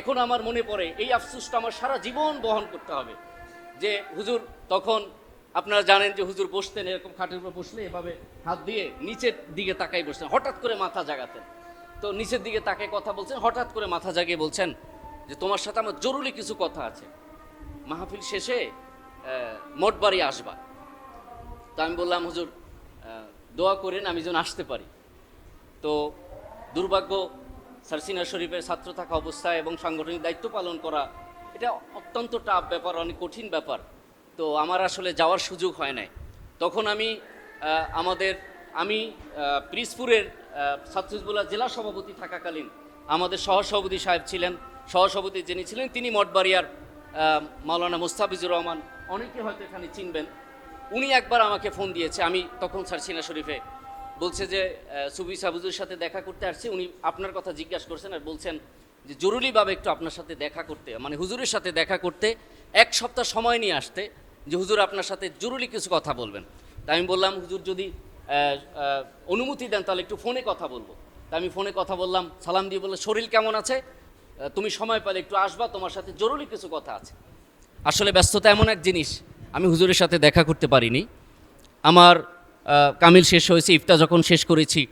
এখন আমার মনে পড়ে, এই আফসুসটা আমার সারা জীবন বহন করতে হবে। যে হুজুর, তখন আপনারা জানেন যে হুজুর বসতেন এরকম খাটের উপর বসলে এভাবে হাত দিয়ে নিচের দিকে তাকাই বসতেন, হঠাৎ করে মাথা জাগাতেন। তো নিচের দিকে তাকাই কথা বলছেন, হঠাৎ করে মাথা জাগিয়ে বলছেন যে, তোমার সাথে আমার জরুরি কিছু কথা আছে। মাহফিল শেষে মোটবাড়ি আসবা। তো আমি বললাম, হুজুর দোয়া করেন আমি যেন আসতে পারি। তো দুর্ভাগ্য সারসিনা শরীফের ছাত্র থাকা অবস্থায় এবং সাংগঠনিক দায়িত্ব পালন করা এটা অত্যন্ত টাফ ব্যাপার অনেক কঠিন ব্যাপার। তো আমার আসলে যাওয়ার সুযোগ হয় নাই। তখন আমি আমাদের আমি পিরিজপুরের আহ, ছাত্র হিজবুল্লাহ জেলা সভাপতি থাকাকালীন আমাদের সহসভাপতি সাহেব ছিলেন। সহসভাপতি যিনি ছিলেন তিনি মঠবাড়িয়ার মাওলানা মুস্তাফিজুর রহমান অনেকে হয়তো এখানে চিনবেন। উনি একবার আমাকে ফোন দিয়েছে আমি তখন সারসিনা শরীফে বলছে যে সুবি সাবুজুর সাথে দেখা করতে আসছে। উনি আপনার কথা জিজ্ঞাসা করছেন আর বলছেন যে, জরুরিভাবে একটু আপনার সাথে দেখা করতে মানে হুজুরের সাথে দেখা করতে এক সপ্তাহ সময় নিয়ে আসতে যে, হুজুর আপনার সাথে জরুরি কিছু কথা বলবেন। তাই আমি বললাম, হুজুর যদি অনুমতি দেন, তাহলে একটু ফোনে কথা বলব। তা আমি ফোনে কথা বললাম, সালাম দিয়ে বললে শরীর কেমন আছে? তুমি সময় পেলে একটু আসবা, তোমার সাথে জরুরি কিছু কথা আছে। আসলে ব্যস্ততা এমন এক জিনিস, আমি হুজুরের সাথে দেখা করতে পারিনি। আমার কামিল শেষ হয়েছে ইফতা যখন শেষ করেছি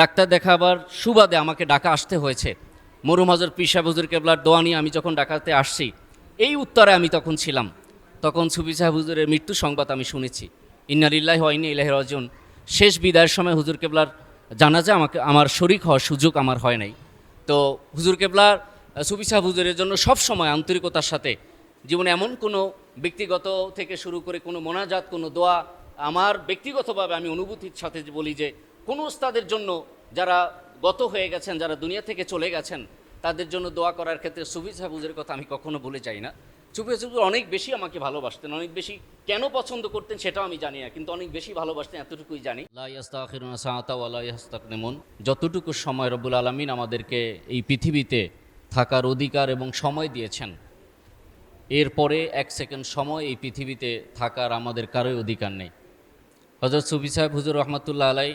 ডাক্তার দেখাবার সুবাদে আমাকে ডাকা আসতে হয়েছে। মরুম হাজর হুজুর কেবলার দোয়া নিয়ে আমি যখন ডাকাতে আসছি, এই উত্তরে আমি তখন ছিলাম। তখন সুবি সাহেব হুজুরের মৃত্যু সংবাদ আমি শুনেছি। ইন্নারিল্লাহ হয়নি ইলাহ রজন শেষ বিদায়ের সময় হুজুর কেবলার জানাজা আমাকে, আমার শরিক হওয়ার সুযোগ আমার হয় নাই। তো হুজুর কেবলার সুবি সাহেব হুজুরের জন্য সব সময় আন্তরিকতার সাথে জীবনে এমন কোনো ব্যক্তিগত থেকে শুরু করে কোনো মোনাজাত, কোনো দোয়া আমার ব্যক্তিগতভাবে আমি অনুভূতির সাথে বলি যে কোনো ওস্তাদের জন্য যারা গত হয়ে গেছেন, যারা দুনিয়া থেকে চলে গেছেন, তাদের জন্য দোয়া করার ক্ষেত্রে সুফি সাহুজের কথা আমি কখনো বলে যাই না। সুফি সাহুজুর অনেক বেশি আমাকে ভালোবাসতেন, অনেক বেশি কেন পছন্দ করতেন সেটাও আমি জানি না, কিন্তু অনেক বেশি ভালোবাসতেন এতটুকুই জানি। যতটুকু সময় রব্বুল আলমিন আমাদেরকে এই পৃথিবীতে থাকার অধিকার এবং সময় দিয়েছেন, এরপরে এক সেকেন্ড সময় এই পৃথিবীতে থাকার আমাদের কারোই অধিকার নেই। হজরত সুফি সাহেব, হুজুর রহমতুল্লাহ আলাই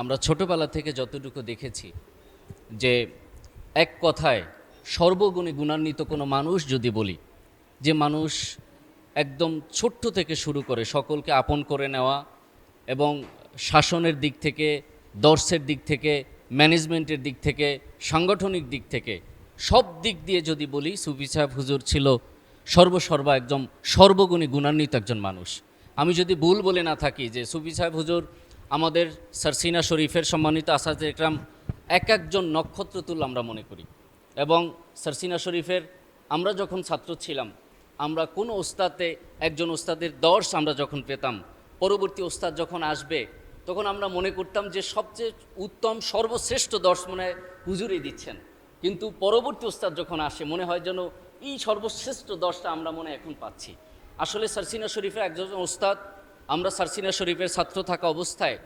আমরা ছোটোবেলা থেকে যতটুকু দেখেছি যে এক কথায় সর্বগুণী গুণান্বিত কোনো মানুষ যদি বলি, যে মানুষ একদম ছোট্ট থেকে শুরু করে সকলকে আপন করে নেওয়া এবং শাসনের দিক থেকে, দর্শের দিক থেকে, ম্যানেজমেন্টের দিক থেকে, সাংগঠনিক দিক থেকে, সব দিক দিয়ে যদি বলি, সুফি সাহেব, হুজুর ছিল সর্বসর্বা একদম সর্বগুণী গুণান্বিত একজন মানুষ। আমি যদি ভুল বলে না থাকি যে সুফি সাহেব হুজুর আমাদের সারসিনা শরীফের সম্মানিত আসাদ একরাম এক একজন নক্ষত্র তুল আমরা মনে করি। এবং সারসিনা শরীফের আমরা যখন ছাত্র ছিলাম, আমরা কোনো ওস্তাদে, একজন ওস্তাদের দর্শ আমরা যখন পেতাম, পরবর্তী ওস্তাদ যখন আসবে, তখন আমরা মনে করতাম যে সবচেয়ে উত্তম, সর্বশ্রেষ্ঠ দর্শ মনে হুজুরই দিচ্ছেন। কিন্তু পরবর্তী ওস্তাদ যখন আসে, মনে হয় যেন এই সর্বশ্রেষ্ঠ দর্শটা আমরা মনে এখন পাচ্ছি। আসলে সারসিনা শরীফের একজন ওস্তাদ, আমরা সারসিনা শরীফের ছাত্র থাকা অবস্থায়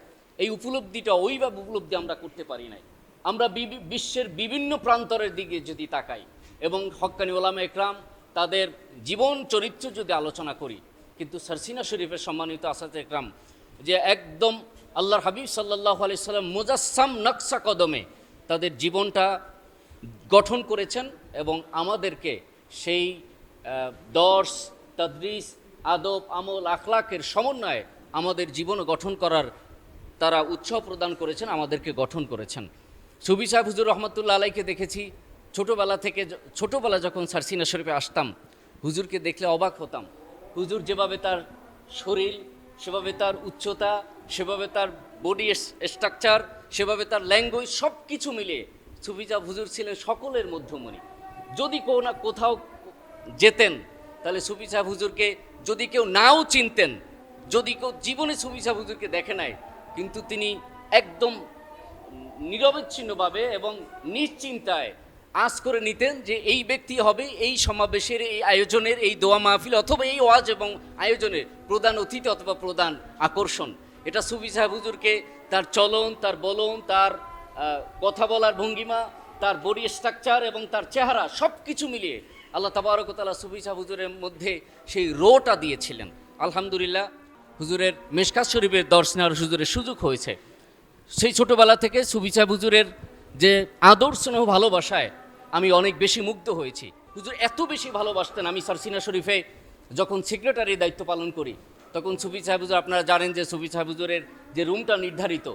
এই উপলব্ধিটা ওইভাবে উপলব্ধি আমরা করতে পারি নাই। আমরা বিশ্বের বিভিন্ন প্রান্তরের দিকে যদি তাকাই এবং হক্কানি ওলামা একরাম তাদের জীবন চরিত্র যদি আলোচনা করি, কিন্তু সারসিনা শরীফের সম্মানিত আসাদ একরাম যে একদম আল্লাহর হাবিব সাল্লাহ আলি সাল্লাম মুজাসসাম নকশা কদমে তাদের জীবনটা গঠন করেছেন এবং আমাদেরকে সেই দর্শ তদ্রিস, আদব, আমল, আখলাকের সমন্বয়ে আমাদের জীবন গঠন করার তারা উৎসাহ প্রদান করেছেন, আমাদেরকে গঠন করেছেন। সুবি সাহেব হুজুর রহমতুল্লা আলাইকে দেখেছি, ছোটোবেলা থেকে ছোটোবেলা যখন সারসিনা শরীফে আসতাম, হুজুরকে দেখলে অবাক হতাম। হুজুর যেভাবে তার শরীর, সেভাবে তার উচ্চতা, সেভাবে তার বডি স্ট্রাকচার সেভাবে তার ল্যাঙ্গুয়েজ সব কিছু মিলিয়ে সুফিজা হুজুর ছিলেন সকলের মধ্যমণি। যদি কেউ না কোথাও যেতেন তাহলে সুফি সাহেব হুজুরকে যদি কেউ নাও চিনতেন, যদি কেউ জীবনে সুফি সাহেব হুজুরকে দেখে নাই, কিন্তু তিনি একদম নিরবচ্ছিন্নভাবে এবং নিশ্চিন্তায় আজ করে নিতেন যে এই ব্যক্তি হবে এই সমাবেশের, এই আয়োজনের, এই দোয়া মাহফিল অথবা এই ওয়াজ এবং আয়োজনের প্রধান অতিথি অথবা প্রধান আকর্ষণ। এটা সুফি সাহেব হুজুরকে তার চলন, তার বলন, তার কথা বলার ভঙ্গিমা, তার বডি স্ট্রাকচার এবং তার চেহারা সব কিছু মিলিয়ে আল্লাহ তাবারকতালা সুফি সাহেব হুজুরের মধ্যে সেই রোটা দিয়েছিলেন। আলহামদুলিল্লাহ, হুজুরের মেশকাত শরীফের দর্শনার হুজুরের সুযোগ হয়েছে। সেই ছোটোবেলা থেকে সুবি সাহেব হুজুরের যে আদর স্নেহ ভালোবাসায় আমি অনেক বেশি মুগ্ধ হয়েছি। হুজুর এত বেশি ভালোবাসতেন আমি সরসিনা শরীফে যখন সেক্রেটারি দায়িত্ব পালন করি, তখন সুফি সাহেব হুজুর, আপনারা জানেন যে সুফি সাহেব হুজুরের যে রুমটা নির্ধারিত,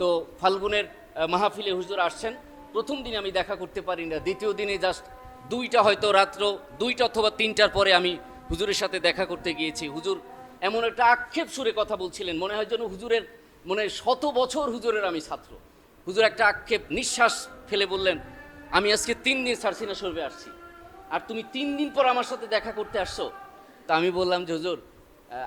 তো ফাল্গুনের মাহফিলে হুজুর আসছেন। প্রথম দিন আমি দেখা করতে পারি না, দ্বিতীয় দিনে জাস্ট দুইটা হয়তো রাত্র, দুইটা অথবা তিনটার পরে আমি হুজুরের সাথে দেখা করতে গিয়েছি। হুজুর এমন একটা আক্ষেপ সুরে কথা বলছিলেন, মনে হয় যেন হুজুরের, মনে শত বছর হুজুরের আমি ছাত্র। হুজুর একটা আক্ষেপ, নিঃশ্বাস ফেলে বললেন, আমি আজকে তিন দিন সারসিনা শরীফে আসছি। আর তুমি তিন দিন পর আমার সাথে দেখা করতে আসছো? তা আমি বললাম যে, হুজুর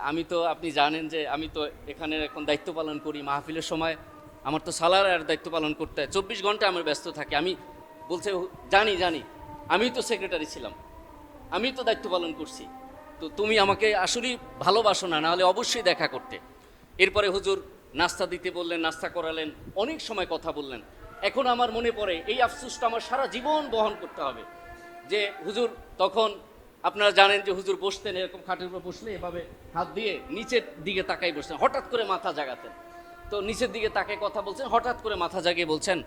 আমি তো, আপনি জানেন যে আমি তো এখানে এখন দায়িত্ব পালন করি মাহফিলের সময়। আমার তো সালার আর দায়িত্ব পালন করতে হয়। চব্বিশ ঘণ্টা আমার ব্যস্ত থাকে। আমি বলছে জানি জানি। আমি তো সেক্রেটারি ছিলাম। আমি তো দায়িত্ব পালন করছি। তো তুমি আমাকে আসলেই ভালোবাসো না, নাহলে অবশ্যই দেখা করতে। এরপরে হুজুর নাস্তা দিতে বললেন, নাস্তা করালেন, অনেক সময় কথা বললেন। এখন আমার মনে পড়ে, এই আফসোসটা আমার সারা জীবন বহন করতে হবে। যে হুজুর, তখন আপনারা জানেন যে হুজুর বসতেন, এরকম খাটের উপর বসলে এভাবে হাত দিয়ে নিচের দিকে তাকাই বসতেন, হঠাৎ করে মাথা জাগাতেন। তো নিচের দিকে তাকে কথা বলছেন, হঠাৎ করে মাথা জাগিয়ে বলছেন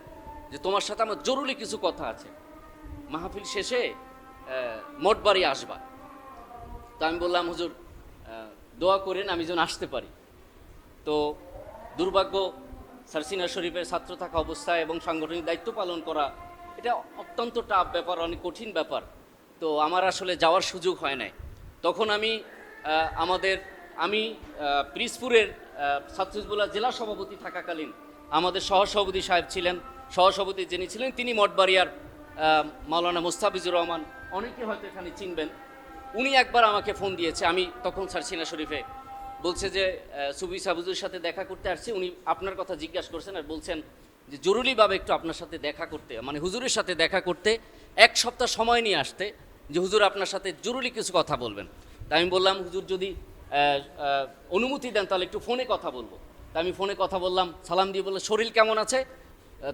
যে, তোমার সাথে আমার জরুরি কিছু কথা আছে। মাহফিল শেষে আহ, মোটবাড়ি আসবা। তো আমি বললাম হুজুর দোয়া করেন আমি যেন আসতে পারি। তো দুর্ভাগ্য সারসিনা শরীফের ছাত্র থাকা অবস্থায় এবং সাংগঠনিক দায়িত্ব পালন করা এটা অত্যন্ত টাফ ব্যাপার অনেক কঠিন ব্যাপার। তো আমার আসলে যাওয়ার সুযোগ হয় নাই। তখন আমি আমাদের আমি পিরিজপুরের আহ, জেলা সভাপতি থাকাকালীন আমাদের সহসভাপতি সাহেব ছিলেন। সহসভাপতি যিনি ছিলেন তিনি মঠবাড়িয়ার মাওলানা মুস্তাফিজুর রহমান, অনেকে হয়তো এখানে চিনবেন। উনি একবার আমাকে ফোন দিয়েছে, আমি তখন সারসিনা শরীফে বলছে যে সুবি সাবুজুর সাথে দেখা করতে আসছি। উনি আপনার কথা জিজ্ঞাসা করছেন আর বলছেন যে, জরুরিভাবে একটু আপনার সাথে দেখা করতে মানে হুজুরের সাথে দেখা করতে এক সপ্তাহ সময় নিয়ে আসতে যে, হুজুর আপনার সাথে জরুরি কিছু কথা বলবেন। তা আমি বললাম, হুজুর যদি অনুমতি দেন, তাহলে একটু ফোনে কথা বলব। তা আমি ফোনে কথা বললাম, সালাম দিয়ে বললে, শরীর কেমন আছে?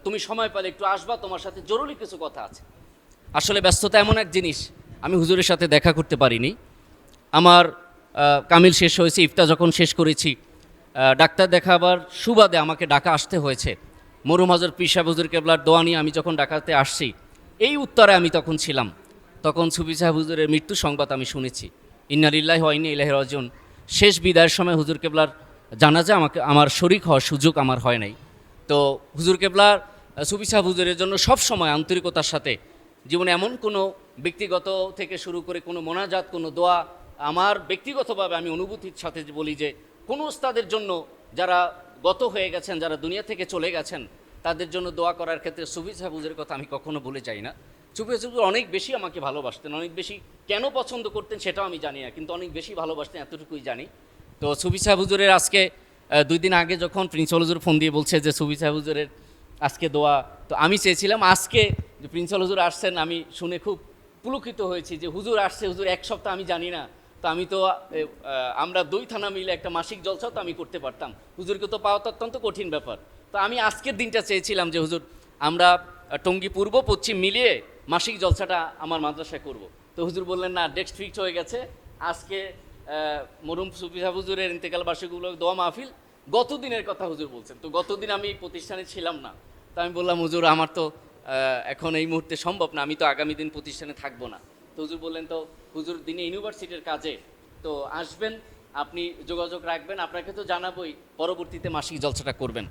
তুমি সময় পেলে একটু আসবা, তোমার সাথে জরুরি কিছু কথা আছে। আসলে ব্যস্ততা এমন এক জিনিস, আমি হুজুরের সাথে দেখা করতে পারিনি। আমার কামিল শেষ হয়েছে ইফতা যখন শেষ করেছি ডাক্তার দেখাবার সুবাদে আমাকে ডাকা আসতে হয়েছে। মরুম হাজর পিসা হুজুর কেবলার দোয়া নিয়ে আমি যখন ডাকাতে আসছি, এই উত্তরে আমি তখন ছিলাম। তখন সুফি সাহেব হুজুরের মৃত্যু সংবাদ আমি শুনেছি। ইন্নালিল্লাহ হয়নি ইলাহি রজন শেষ বিদায়ের সময় হুজুর কেবলার জানাজা আমাকে, আমার শরিক হওয়ার সুযোগ আমার হয় নাই। তো হুজুর কেবলার সুফি সাহেব হুজুরের জন্য সব সময় আন্তরিকতার সাথে জীবনে এমন কোনো ব্যক্তিগত থেকে শুরু করে কোনো মোনাজাত, কোনো দোয়া আমার ব্যক্তিগতভাবে আমি অনুভূতির সাথে বলি যে কোনো ওস্তাদের জন্য যারা গত হয়ে গেছেন, যারা দুনিয়া থেকে চলে গেছেন, তাদের জন্য দোয়া করার ক্ষেত্রে সুফি সাহেবুজের কথা আমি কখনো ভুলে যাই না। সুফি সাহেব অনেক বেশি আমাকে ভালোবাসতেন, অনেক বেশি কেন পছন্দ করতেন সেটাও আমি জানি না, কিন্তু অনেক বেশি ভালোবাসতেন, এতটুকুই জানি। তো সুফি সাহেব হুজুরের আজকে দুই দিন আগে যখন প্রিন্সিপাল হুজুর ফোন দিয়ে বলছে যে সুফি সাহেব হুজুরের আজকে দোয়া, তো আমি চেয়েছিলাম আজকে যে প্রিন্সিপাল হুজুর আসছেন, আমি শুনে খুব পুলকিত হয়েছি যে হুজুর আসছে, হুজুর এক সপ্তাহ আমি জানি না, তো আমি তো আমরা দুই থানা মিলে একটা মাসিক জলসাও তো আমি করতে পারতাম। হুজুরকে তো পাওয়া তো অত্যন্ত কঠিন ব্যাপার। তো আমি আজকের দিনটা চেয়েছিলাম যে হুজুর, আমরা টঙ্গী পূর্ব, পশ্চিম মিলিয়ে মাসিক জলসাটা আমার মাদ্রাসায় করব। তো হুজুর বললেন, না ডেস্ক ফিক্সড হয়ে গেছে, আজকে মরুম সুফিসা হুজুরের ইন্তেকাল বার্ষিকগুলো দোয়া মাহফিল। গত দিনের কথা হুজুর বলছেন। তো গত দিন আমি প্রতিষ্ঠানে ছিলাম না। তো আমি বললাম, হুজুর, আমার তো এখন এই মুহূর্তে সম্ভব না। আমি তো আগামী দিন প্রতিষ্ঠানে থাকব না। তো হুজুর বললেন, তো হুজুর দিনে ইউনিভার্সিটির কাজে। তো আসবেন, আপনি যোগাযোগ রাখবেন। আপনাকে তো জানাবোই, পরবর্তীতে মাসিক জলসাটা করবেন।